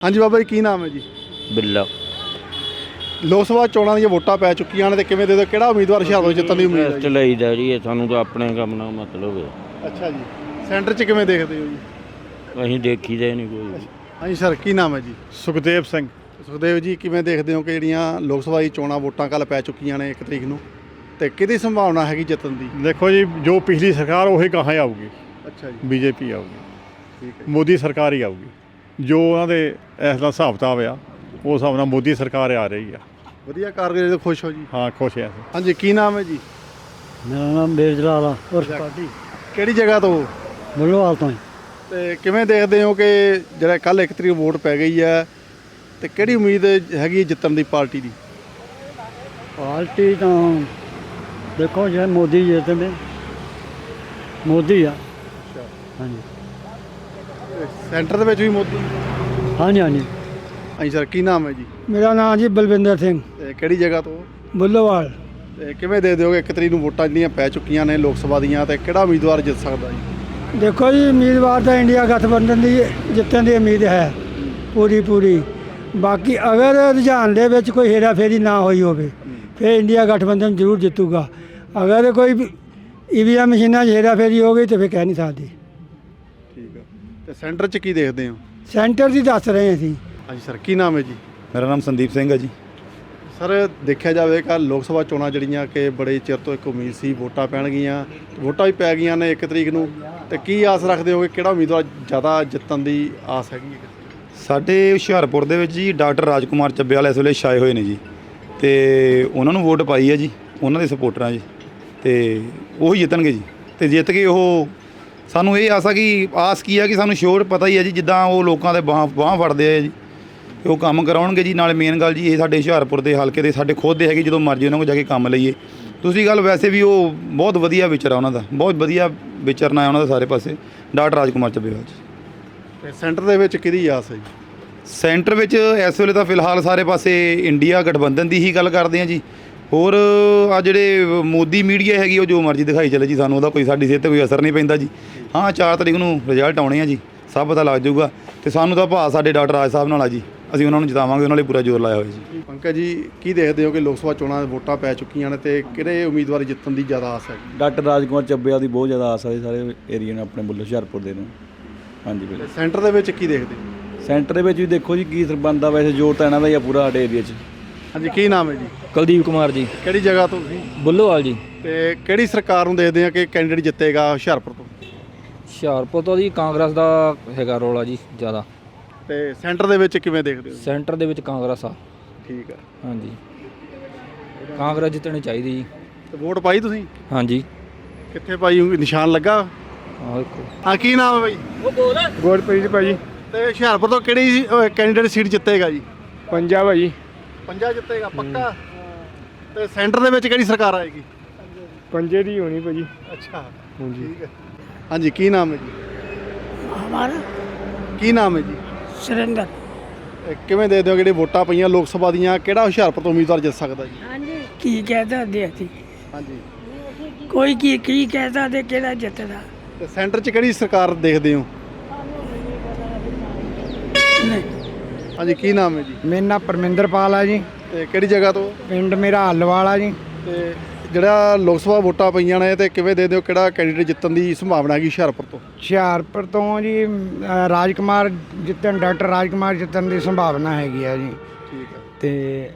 ਹਾਂਜੀ ਬਾਬਾ ਜੀ ਕੀ ਨਾਮ ਹੈ ਜੀ? ਬਿੱਲਾ। ਲੋਕ ਸਭਾ ਚੋਣਾਂ ਦੀਆਂ ਵੋਟਾਂ ਪੈ ਚੁੱਕੀਆਂ ਨੇ ਤੇ ਕਿਵੇਂ ਦੇ ਦੋ ਕਿਹੜਾ ਉਮੀਦਵਾਰ ਹੁਸ਼ਿਆਰਪੁਰ ਜਿੱਤਣ ਦੀ ਉਮੀਦ ਹੈ ਟੈਸਟ ਜੀ? ਲਈਦਾ ਜੀ ਇਹ ਸਾਨੂੰ ਤਾਂ ਆਪਣੇ ਕੰਮ ਨਾਲ ਮਤਲਬ ਹੈ। ਅੱਛਾ ਜੀ। ਸੈਂਟਰ 'ਚ ਕਿਵੇਂ ਦੇਖਦੇ ਹੋ ਜੀ? ਅਸੀਂ ਦੇਖੀਦਾ ਨਹੀਂ ਕੋਈ। ਹਾਂਜੀ ਸਰ ਕੀ ਨਾਮ ਹੈ ਜੀ? ਸੁਖਦੇਵ ਸਿੰਘ। ਸੁਖਦੇਵ ਜੀ ਕਿਵੇਂ ਦੇਖਦੇ ਹੋ ਕਿ ਜਿਹੜੀਆਂ ਲੋਕ ਸਭਾ ਦੀ ਚੋਣਾਂ ਵੋਟਾਂ ਕੱਲ ਪੈ ਚੁੱਕੀਆਂ ਨੇ 1 ਤਰੀਕ ਨੂੰ? ਤੇ ਕਿਹਦੀ ਸੰਭਾਵਨਾ ਹੈਗੀ ਜਿੱਤਣ ਦੀ? ਦੇਖੋ ਜੀ ਜੋ ਪਿਛਲੀ ਸਰਕਾਰ ਉਹੀ ਕਹਾਂ ਆਊਗੀ। ਅੱਛਾ ਜੀ। ਬੀਜੇਪੀ ਆਊਗੀ। ਠੀਕ ਹੈ ਮੋਦੀ ਸਰਕਾਰ ਹੀ ਆਊਗੀ। ਜੋ ਉਹਨਾਂ ਦੇ ਇਸ ਦਾ ਹਿਸਾਬ ਕਿਤਾਬ ਆ ਉਹ ਹਿਸਾਬ ਨਾਲ ਮੋਦੀ ਸਰਕਾਰ ਆ ਰਹੀ ਆ। ਵਧੀਆ ਕਾਰਗੁਜ਼ਾਰੀ ਤੋਂ ਖੁਸ਼ ਹੋ ਜੀ? ਹਾਂ ਖੁਸ਼ ਆ ਅਸੀਂ। ਹਾਂਜੀ ਕੀ ਨਾਮ ਹੈ ਜੀ? ਮੇਰਾ ਨਾਮ ਬੇਜਲਾਲ ਆ ਔਰ ਪਾਰਟੀ ਕਿਹੜੀ ਜਗ੍ਹਾ ਤੋਂ? ਬੁੱਲੋਵਾਲ ਤੋਂ ਹੀ। ਤੇ ਕਿਵੇਂ ਦੇਖਦੇ ਹੋ ਕਿ ਜਿਹੜਾ ਕੱਲ 1 ਤਰੀਕ ਵੋਟ ਪੈ ਗਈ ਹੈ ਤੇ ਕਿਹੜੀ ਉਮੀਦ ਹੈਗੀ ਹੈ ਜਿੱਤਣ ਦੀ ਪਾਰਟੀ ਦੀ? ਪਾਰਟੀ ਤਾਂ ਦੇਖੋ ਜੇ ਮੋਦੀ ਜਿੱਤਦੇ ਮੋਦੀ ਆ। ਹਾਂਜੀ। ਸੈਂਟਰ ਦੇ ਵਿੱਚ ਵੀ ਮੋਦੀ ਹਾਂਜੀ ਹਾਂਜੀ। ਹਾਂਜੀ ਸਰ ਕੀ ਨਾਮ ਹੈ ਜੀ? ਮੇਰਾ ਨਾਮ ਜੀ ਬਲਵਿੰਦਰ ਸਿੰਘ। ਤੇ ਕਿਹੜੀ ਜਗ੍ਹਾ ਤੋਂ? ਬੁੱਲੋਵਾਲ। ਤੇ ਕਿਵੇਂ ਦੇ ਦਿਓਗੇ 1 ਤਰੀਕ ਨੂੰ ਵੋਟਾਂ ਜਿਹੜੀਆਂ ਪੈ ਚੁੱਕੀਆਂ ਨੇ ਲੋਕ ਸਭਾ ਦੀਆਂ ਤੇ ਕਿਹੜਾ ਉਮੀਦਵਾਰ ਜਿੱਤ ਸਕਦਾ ਜੀ? ਦੇਖੋ ਜੀ ਉਮੀਦਵਾਰ ਤਾਂ ਇੰਡੀਆ ਗਠਬੰਧਨ ਦੀ ਜਿੱਤਣ ਦੀ ਉਮੀਦ ਹੈ ਪੂਰੀ ਪੂਰੀ। ਬਾਕੀ ਅਗਰ ਰੁਝਾਨ ਦੇ ਵਿੱਚ ਕੋਈ ਹੇਰਾਫੇਰੀ ਨਾ ਹੋਈ ਹੋਵੇ ਫਿਰ ਇੰਡੀਆ ਗਠਬੰਧਨ ਜ਼ਰੂਰ ਜਿੱਤੂਗਾ। ਅਗਰ ਕੋਈ ਈਵੀਐਮ ਮਸ਼ੀਨਾਂ 'ਚ ਹੇਰਾਫੇਰੀ ਹੋ ਗਈ ਤਾਂ ਫਿਰ ਕਹਿ ਨਹੀਂ ਸਕਦੀ। ਤੇ ਸੈਂਟਰ 'ਚ ਕੀ ਦੇਖਦੇ ਹੋ? ਸੈਂਟਰ ਦੀ ਦੱਸ ਰਹੇ ਅਸੀਂ। ਹਾਂਜੀ ਸਰ ਕੀ ਨਾਮ ਹੈ ਜੀ? ਮੇਰਾ ਨਾਮ ਸੰਦੀਪ ਸਿੰਘ ਹੈ ਜੀ। ਸਰ ਦੇਖਿਆ ਜਾਵੇ ਕਿ ਲੋਕ ਸਭਾ ਚੋਣਾਂ ਜਿਹੜੀਆਂ ਕਿ ਬੜੇ ਚਿਰ ਤੋਂ ਇੱਕ ਉਮੀਦ ਸੀ ਵੋਟਾਂ ਪੈਣਗੀਆਂ ਵੋਟਾਂ ਵੀ ਪੈ ਗਈਆਂ ਨੇ 1 ਤਰੀਕ ਨੂੰ। ਤੇ ਕੀ ਆਸ ਰੱਖਦੇ ਹੋ ਕਿ ਕਿਹੜਾ ਉਮੀਦਵਾਰ ਜ਼ਿਆਦਾ ਜਿੱਤਣ ਦੀ ਆਸ ਹੈਗੀ ਹੈ? ਸਾਡੇ ਹੁਸ਼ਿਆਰਪੁਰ ਦੇ ਵਿੱਚ ਜੀ ਡਾਕਟਰ ਰਾਜਕੁਮਾਰ ਚੱਬੇਵਾਲ ਇਸ ਵੇਲੇ ਛਾਏ ਹੋਏ ਨੇ ਜੀ। ਤੇ ਉਹਨਾਂ ਨੂੰ ਵੋਟ ਪਾਈ ਹੈ ਜੀ ਉਹਨਾਂ ਦੇ ਸਪੋਰਟਰਾਂ ਜੀ। ਤੇ ਉਹ ਹੀ ਜਿੱਤਣਗੇ ਜੀ। ਤੇ ਜਿੱਤ ਕੇ ਉਹ ਸਾਨੂੰ ਇਹ ਆਸਾ ਕਿ ਆਸ ਕੀ ਹੈ ਕਿ ਸਾਨੂੰ ਸ਼ੋਰ ਪਤਾ ਹੀ ਹੈ ਜੀ ਜਿੱਦਾਂ ਉਹ ਲੋਕਾਂ ਦੇ ਬਾਹ ਬਾਹ ਫੜਦੇ ਆ ਜੀ। ਉਹ ਕੰਮ ਕਰਾਉਣਗੇ ਜੀ ਨਾਲੇ ਮੇਨ ਗੱਲ ਜੀ ਇਹ ਸਾਡੇ ਹੁਸ਼ਿਆਰਪੁਰ ਦੇ ਹਲਕੇ ਦੇ ਸਾਡੇ ਖੁਦ ਦੇ ਹੈਗੇ ਜਦੋਂ ਮਰਜ਼ੀ ਉਹਨਾਂ ਕੋਲ ਜਾ ਕੇ ਕੰਮ ਲਈਏ। ਦੂਸਰੀ ਗੱਲ ਵੈਸੇ ਵੀ ਉਹ ਬਹੁਤ ਵਧੀਆ ਵਿਚਰ ਆ ਉਹਨਾਂ ਦਾ ਬਹੁਤ ਵਧੀਆ ਵਿਚਰਨਾ ਹੈ ਉਹਨਾਂ ਦਾ ਸਾਰੇ ਪਾਸੇ। ਡਾਕਟਰ ਰਾਜਕੁਮਾਰ ਚੱਬੇਵਾਲ ਜੀ। ਤੇ ਸੈਂਟਰ ਦੇ ਵਿੱਚ ਕਿਹਦੀ ਆਸ ਹੈ ਜੀ? ਸੈਂਟਰ ਵਿੱਚ ਇਸ ਵੇਲੇ ਤਾਂ ਫਿਲਹਾਲ ਸਾਰੇ ਪਾਸੇ ਇੰਡੀਆ ਗਠਬੰਧਨ ਦੀ ਹੀ ਗੱਲ ਕਰਦੇ ਆ ਜੀ। ਹੋਰ ਆ ਜਿਹੜੇ ਮੋਦੀ ਮੀਡੀਆ ਹੈਗੀ ਉਹ ਜੋ ਮਰਜ਼ੀ ਦਿਖਾਈ ਚੱਲੇ ਜੀ ਸਾਨੂੰ ਉਹਦਾ ਕੋਈ ਸਾਡੀ ਸਿਹਤ ਤੇ ਕੋਈ ਅਸਰ ਨਹੀਂ ਪੈਂਦਾ ਜੀ। ਹਾਂ 4 ਤਰੀਕ ਨੂੰ ਰਿਜ਼ਲਟ ਆਉਣੇ ਆ ਜੀ ਸਭ ਪਤਾ ਲੱਗ ਜਾਊਗਾ। ਤੇ ਸਾਨੂੰ ਤਾਂ ਭਾ ਸਾਡੇ ਡਾਕਟਰ ਰਾਜ ਸਾਹਿਬ ਨਾਲ ਆ ਜੀ ਅਸੀਂ ਉਹਨਾਂ ਨੂੰ ਜਿਤਾਵਾਂਗੇ ਉਹਨਾਂ ਲਈ ਪੂਰਾ ਜ਼ੋਰ ਲਾਇਆ ਹੋਇਆ ਜੀ। ਪੰਕਜ ਜੀ ਕੀ ਦੇਖਦੇ ਹੋ ਕਿ ਲੋਕ ਸਭਾ ਚੋਣਾਂ ਦੇ ਵੋਟਾਂ ਪੈ ਚੁੱਕੀਆਂ ਨੇ ਤੇ ਕਿਹੜੇ ਉਮੀਦਵਾਰ ਜਿੱਤਣ ਦੀ ਜ਼ਿਆਦਾ ਆਸ ਹੈਗੀ ਡਾਕਟਰ ਰਾਜਕੁਮਾਰ ਚੱਬਿਆ ਦੀ ਬਹੁਤ ਜ਼ਿਆਦਾ ਆਸ ਹੈ ਸਾਰੇ ਏਰੀਆ ਨੂੰ ਆਪਣੇ ਬੁੱਲੇ ਹੁਸ਼ਿਆਰਪੁਰ ਦੇ ਨੂੰ। ਹਾਂਜੀ ਬਿਲਕੁਲ। ਸੈਂਟਰ ਦੇ ਵਿੱਚ ਕੀ ਦੇਖਦੇ ਹੋ? ਸੈਂਟਰ ਦੇ ਵਿੱਚ ਵੀ ਦੇਖੋ ਜੀ ਕੀ ਸਰਬੰਧ ਆ ਵੈਸੇ ਜ਼ੋਰ ਤਾਂ ਇਹਨਾਂ ਦਾ ਹੀ ਆ ਪੂਰਾ ਸਾਡੇ ਏਰੀਆ 'ਚ। ਹਾਂਜੀ ਕੀ ਨਾਮ ਹੈ ਜੀ? ਕੁਲਦੀਪ ਕੁਮਾਰ ਜੀ। ਕਿਹੜੀ ਜਗ੍ਹਾ ਤੋਂ ਤੁਸੀਂ? ਬੁੱਲੋਵਾਲ ਜੀ। ਤੇ ਕਿਹੜੀ ਸਰਕਾਰ ਨੂੰ ਦੇਖਦੇ ਆ ਕਿ ਕੈਂਡੀਡੇਟ ਜਿੱਤੇਗਾ ਹੁਸ਼ਿਆਰਪੁਰ ਤੋਂ? ਹੁਸ਼ਿਆਰਪੁਰ ਤੋਂ ਜੀ ਕਾਂਗਰਸ ਦਾ ਹੈਗਾ ਰੋਲ ਆ ਜੀ ਜ਼ਿਆਦਾ। ਤੇ ਸੈਂਟਰ ਦੇ ਵਿੱਚ ਕਿਵੇਂ ਦੇਖਦੇ ਹੋ? ਸੈਂਟਰ ਦੇ ਵਿੱਚ ਕਾਂਗਰਸ ਆ। ਠੀਕ ਹੈ ਹਾਂਜੀ। ਕਾਂਗਰਸ ਜਿੱਤਣੀ ਚਾਹੀਦੀ ਜੀ। ਤੇ ਵੋਟ ਪਾਈ ਤੁਸੀਂ? ਹਾਂਜੀ। ਕਿੱਥੇ ਪਾਈ ਹੋਈ? ਨਿਸ਼ਾਨ ਲੱਗਾ? ਆਹ ਦੇਖੋ। ਹਾਂ ਕੀ ਨਾਮ ਹੈ ਬਾਈ? ਗੁਰਪ੍ਰੀਤ ਭਾਜੀ ਤੇ ਹੁਸ਼ਿਆਰਪੁਰ ਤੋਂ ਕਿਹੜੀ ਕੈਂਡੀਡੇਟ ਸੀਟ ਜਿੱਤੇਗਾ ਜੀ? ਪੰਜਾਬ ਭਾਜੀ ਪੰਜਾ ਜਿੱਤੇਗਾ ਪੱਕਾ? ਤੇ ਸੈਂਟਰ ਦੇ ਵਿੱਚ ਕਿਹੜੀ ਸਰਕਾਰ ਆਏਗੀ? ਪੰਜੇ ਦੀ ਹੋਣੀ ਭਾਜੀ। ਅੱਛਾ ਠੀਕ ਹੈ। ਹਾਂਜੀ ਕੀ ਨਾਮ ਹੈ ਜੀ? ਹਮਾਰਾ ਕੀ ਨਾਮ ਹੈ ਜੀ? ਸੁਰਿੰਦਰ। ਇਹ ਕਿਵੇਂ ਦੇ ਦਿਓ ਜਿਹੜੇ ਵੋਟਾਂ ਪਈਆਂ ਲੋਕ ਸਭਾ ਦੀਆਂ? ਕਿਹੜਾ ਹੁਸ਼ਿਆਰਪੁਰ ਤੋਂ ਉਮੀਦਵਾਰ ਜਿੱਤ ਸਕਦਾ ਜੀ? ਕੀ ਕਹਿਦਾ ਦੇ ਅਸੀਂ? ਹਾਂਜੀ। ਕੋਈ ਕੀ ਕੀ ਕਹਿਦਾ ਤੇ ਕਿਹੜਾ ਜਿੱਤਦਾ? ਤੇ ਸੈਂਟਰ 'ਚ ਕਿਹੜੀ ਸਰਕਾਰ ਦੇਖਦੇ ਹੋ? ਨਹੀਂ। ਹਾਂਜੀ ਕੀ ਨਾਮ ਹੈ ਜੀ? ਮੇਰਾ ਨਾਮ ਪਰਮਿੰਦਰਪਾਲ ਆ ਜੀ। ਤੇ ਕਿਹੜੀ ਜਗ੍ਹਾ ਤੋਂ? ਪਿੰਡ ਮੇਰਾ ਹੱਲਵਾਲ ਜੀ। ਤੇ ਜਿਹੜਾ ਲੋਕ ਸਭਾ ਵੋਟਾਂ ਪਈਆਂ ਨੇ ਤੇ ਕਿਵੇਂ ਦੇ ਦਿਓ ਕਿਹੜਾ ਕੈਂਡੀਡੇਟ ਜਿੱਤਣ ਦੀ ਸੰਭਾਵਨਾ ਹੈਗੀ ਹੁਸ਼ਿਆਰਪੁਰ ਤੋਂ? ਹੁਸ਼ਿਆਰਪੁਰ ਤੋਂ ਜੀ ਅ, ਰਾਜਕੁਮਾਰ ਜਿੱਤਣ ਡਾਕਟਰ ਰਾਜਕੁਮਾਰ ਜਿੱਤਣ ਦੀ ਸੰਭਾਵਨਾ ਹੈਗੀ ਆ ਜੀ। ਠੀਕ ਹੈ ਤੇ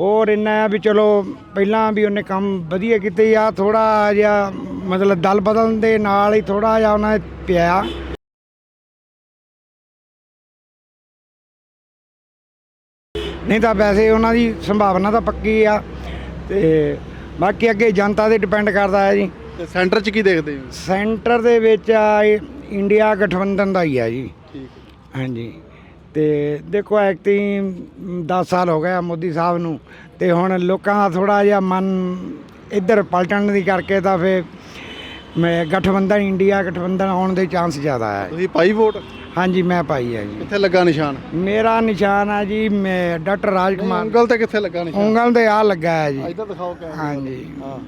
ਹੋਰ ਇੰਨਾ ਆ ਵੀ ਚਲੋ ਪਹਿਲਾਂ ਵੀ ਉਹਨੇ ਕੰਮ ਵਧੀਆ ਕੀਤੇ ਆ ਥੋੜਾ ਜਿਹਾ ਮਤਲਬ ਦਲ ਬਦਲਣ ਦੇ ਨਾਲ ਹੀ ਥੋੜਾ ਜਿਹਾ ਉਹਨਾਂ ਨੇ ਪਿਆ। ਨਹੀਂ ਤਾਂ ਵੈਸੇ ਉਹਨਾਂ ਦੀ ਸੰਭਾਵਨਾ ਤਾਂ ਪੱਕੀ ਆ ਤੇ ਬਾਕੀ ਅੱਗੇ ਜਨਤਾ ਤੇ ਡਿਪੈਂਡ ਕਰਦਾ ਹੈ ਜੀ। ਤੇ ਸੈਂਟਰ 'ਚ ਕੀ ਦੇਖਦੇ ਹੋ? ਸੈਂਟਰ ਦੇ ਵਿੱਚ ਆ ਇਹ ਇੰਡੀਆ ਗਠਬੰਧਨ ਦਾ ਹੀ ਆ ਜੀ। ਠੀਕ ਹਾਂਜੀ। ਤੇ ਦੇਖੋ ਐਕਟੀ 10 ਸਾਲ ਹੋ ਗਏ ਆ ਮੋਦੀ ਸਾਹਿਬ ਨੂੰ। ਤੇ ਹੁਣ ਲੋਕਾਂ ਦਾ ਥੋੜਾ ਜਿਹਾ ਮਨ ਇੱਧਰ ਪਲਟਣ ਦੀ ਕਰਕੇ ਤਾਂ ਫੇ ਮੈਂ ਗਠਬੰਧਨ ਇੰਡੀਆ ਗਠਬੰਧਨ ਆਉਣ ਦੇ ਚਾਂਸ ਜ਼ਿਆਦਾ ਹੈ। ਤੁਸੀਂ ਪਾਈ ਵੋਟ? ਹਾਂਜੀ ਮੈਂ ਪਾਈ ਹੈ ਜੀ। ਕਿੱਥੇ ਲੱਗਾ ਨਿਸ਼ਾਨ? ਮੇਰਾ ਨਿਸ਼ਾਨ ਹੈ ਜੀ ਮੈਂ ਡਾਕਟਰ ਰਾਜਕੁਮਾਰ। ਉਂਗਲ ਤੇ ਕਿੱਥੇ ਲੱਗਾ ਨਿਸ਼ਾਨ? ਉਂਗਲ ਤੇ ਆ ਲੱਗਾ ਹੈ ਜੀ। ਇੱਧਰ ਦਿਖਾਓ ਕੈਮਰੇ ਹਾਂਜੀ। ਹਾਂ।